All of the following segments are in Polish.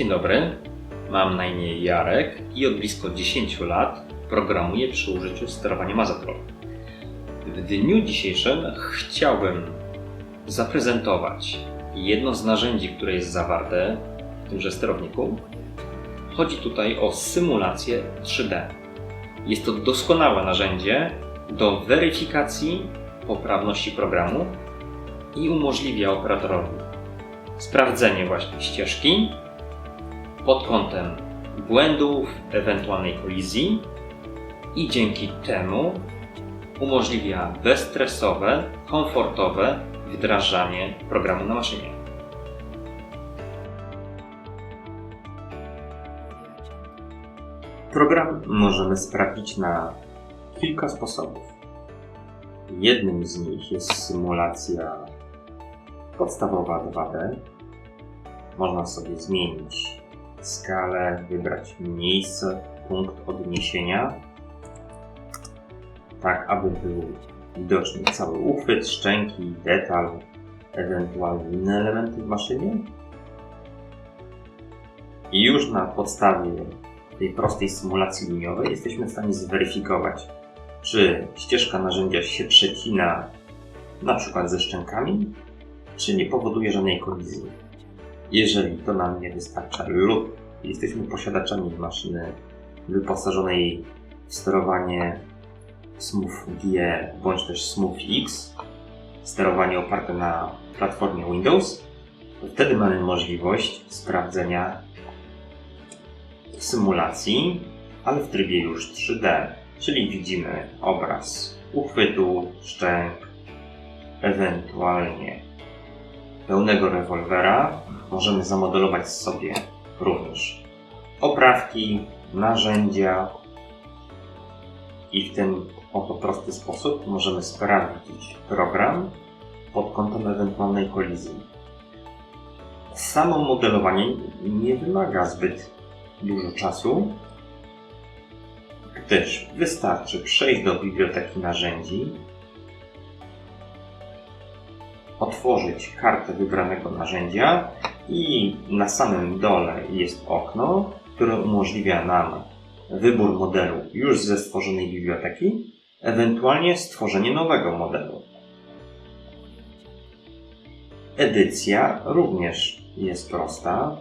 Dzień dobry, mam na imię Jarek i od blisko 10 lat programuję przy użyciu sterowania Mazatron. W dniu dzisiejszym chciałbym zaprezentować jedno z narzędzi, które jest zawarte w tymże sterowniku. Chodzi tutaj o symulację 3D. Jest to doskonałe narzędzie do weryfikacji poprawności programu i umożliwia operatorowi sprawdzenie właśnie ścieżki pod kątem błędów, ewentualnej kolizji i dzięki temu umożliwia bezstresowe, komfortowe wdrażanie programu na maszynie. Program możemy sprawdzić na kilka sposobów. Jednym z nich jest symulacja podstawowa 2D. Można sobie zmienić skalę, wybrać miejsce, punkt odniesienia, tak aby był widoczny cały uchwyt, szczęki, detal, ewentualnie inne elementy w maszynie. I już na podstawie tej prostej symulacji liniowej jesteśmy w stanie zweryfikować, czy ścieżka narzędzia się przecina na przykład ze szczękami, czy nie powoduje żadnej kolizji. Jeżeli to nam nie wystarcza lub jesteśmy posiadaczami maszyny wyposażonej w sterowanie Smooth GE bądź też Smooth X, sterowanie oparte na platformie Windows, to wtedy mamy możliwość sprawdzenia symulacji, ale w trybie już 3D, czyli widzimy obraz uchwytu, szczęk, ewentualnie pełnego rewolwera. Możemy zamodelować sobie również oprawki, narzędzia i w ten oto prosty sposób możemy sprawdzić program pod kątem ewentualnej kolizji. Samo modelowanie nie wymaga zbyt dużo czasu, gdyż wystarczy przejść do biblioteki narzędzi, otworzyć kartę wybranego narzędzia i na samym dole jest okno, które umożliwia nam wybór modelu już ze stworzonej biblioteki, ewentualnie stworzenie nowego modelu. Edycja również jest prosta.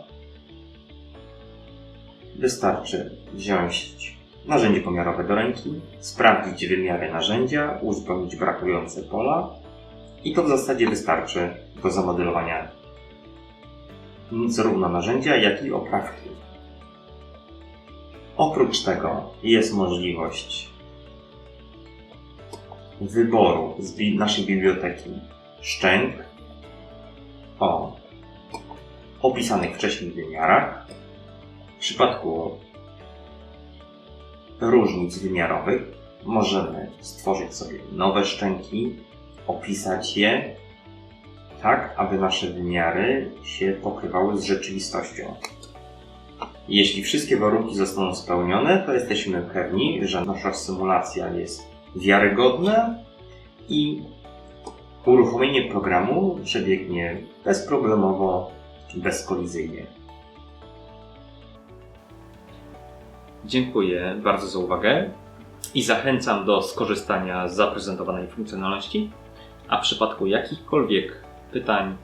Wystarczy wziąć narzędzie pomiarowe do ręki, sprawdzić wymiary narzędzia, uzupełnić brakujące pola i to w zasadzie wystarczy do zamodelowania zarówno narzędzia, jak i oprawki. Oprócz tego jest możliwość wyboru z bi- naszej biblioteki szczęk o opisanych wcześniej wymiarach. W przypadku różnic wymiarowych możemy stworzyć sobie nowe szczęki, opisać je tak, aby nasze wymiary się pokrywały z rzeczywistością. Jeśli wszystkie warunki zostaną spełnione, to jesteśmy pewni, że nasza symulacja jest wiarygodna i uruchomienie programu przebiegnie bezproblemowo, bezkolizyjnie. Dziękuję bardzo za uwagę i zachęcam do skorzystania z zaprezentowanej funkcjonalności, a w przypadku jakichkolwiek pytań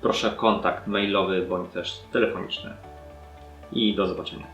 proszę kontakt mailowy bądź też telefoniczny. I do zobaczenia.